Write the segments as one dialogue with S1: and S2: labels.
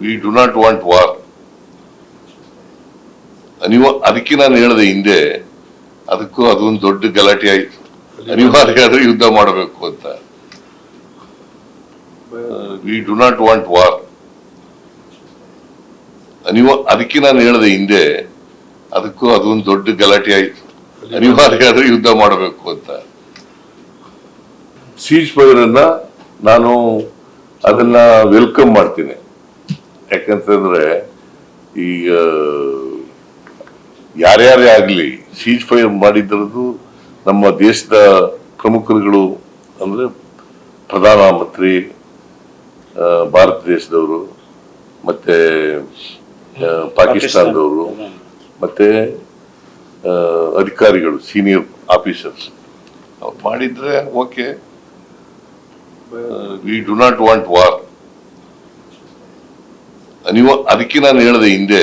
S1: We do not want war ನೀವು ಅದಕ್ಕೆ ನಾನು ಹೇಳಿದೆ ಹಿಂದೆ ಅದಕ್ಕೂ ಅದೊಂದು ದೊಡ್ಡ ಗಲಾಟೆ ಆಯ್ತು ಅನಿವಾರ್ಯ ಆದ್ರೆ ಯುದ್ಧ ಮಾಡಬೇಕು ಅಂತ we do not want war ನೀವು ಅದಕ್ಕೆ ನಾನು ಹೇಳಿದೆ ಹಿಂದೆ ಅದಕ್ಕೂ ಅದೊಂದು ದೊಡ್ಡ ಗಲಾಟೆ ಆಯ್ತು ಅನಿವಾರ್ಯ ಆದ್ರೆ ಯುದ್ಧ ಮಾಡಬೇಕು ಅಂತ ಸೀಜ್ ಫೈರ್ ಅನ್ನ ನಾನು ಅದನ್ನ ವೆಲ್ಕಮ್ ಮಾಡ್ತೀನಿ. ಯಾಕಂತಂದ್ರೆ ಈಗ ಯಾರ್ಯಾರೇ ಆಗ್ಲಿ ಸೀಜ್ ಫೈರ್ ಮಾಡಿದ್ರದ್ದು ನಮ್ಮ ದೇಶದ ಪ್ರಮುಖರುಗಳು ಅಂದ್ರೆ ಪ್ರಧಾನಮಂತ್ರಿ ಮಂತ್ರಿ ಭಾರತ ದೇಶದವರು ಮತ್ತೆ ಪಾಕಿಸ್ತಾನದವರು ಮತ್ತೆ ಅಧಿಕಾರಿಗಳು ಸೀನಿಯರ್ ಆಫೀಸರ್ಸ್ ಅವ್ರು ಮಾಡಿದ್ರೆ okay we do not want war ನೀವು ಅದಕ್ಕೆ ನಾನು ಹೇಳಿದೆ ಹಿಂದೆ,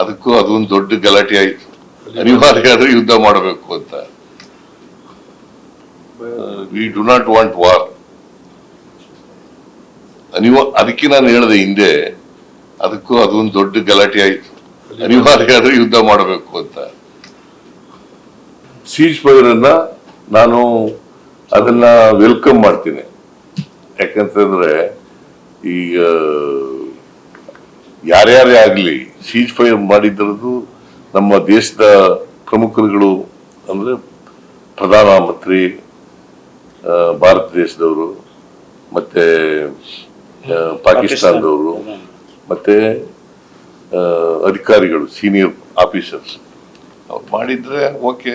S1: ಅದಕ್ಕೂ ಅದೊಂದು ದೊಡ್ಡ ಗಲಾಟೆ ಆಯ್ತು. ಅನಿವಾರ್ಯ ಆದ್ರೆ ಯುದ್ಧ ಮಾಡಬೇಕು ಅಂತ. We do not want war ಅನಿವಾ ಅದಕ್ಕೆ ನಾನು ಹೇಳಿದೆ ಹಿಂದೆ, ಅದಕ್ಕೂ ಅದೊಂದು ದೊಡ್ಡ ಗಲಾಟೆ ಆಯ್ತು. ಅನಿವಾರ್ಯ ಆದ್ರೆ ಯುದ್ಧ ಮಾಡಬೇಕು ಅಂತ. ಸೀಜ್ ಫೈರ್ ಅನ್ನ ನಾನು ಅದನ್ನ ವೆಲ್ಕಮ್ ಮಾಡ್ತೀನಿ. ಯಾಕಂತಂದ್ರೆ ಈಗ ಯಾರ್ಯಾರೇ ಆಗಲಿ ಸೀಜ್ ಫೈರ್ ಮಾಡಿದ್ರದ್ದು ನಮ್ಮ ದೇಶದ ಪ್ರಮುಖರುಗಳು ಅಂದರೆ ಪ್ರಧಾನಮಂತ್ರಿ ಭಾರತ ದೇಶದವರು, ಮತ್ತೆ ಪಾಕಿಸ್ತಾನದವರು, ಮತ್ತೆ ಅಧಿಕಾರಿಗಳು ಸೀನಿಯರ್ ಆಫೀಸರ್ಸ್ ಅವ್ರು ಮಾಡಿದ್ರೆ ಓಕೆ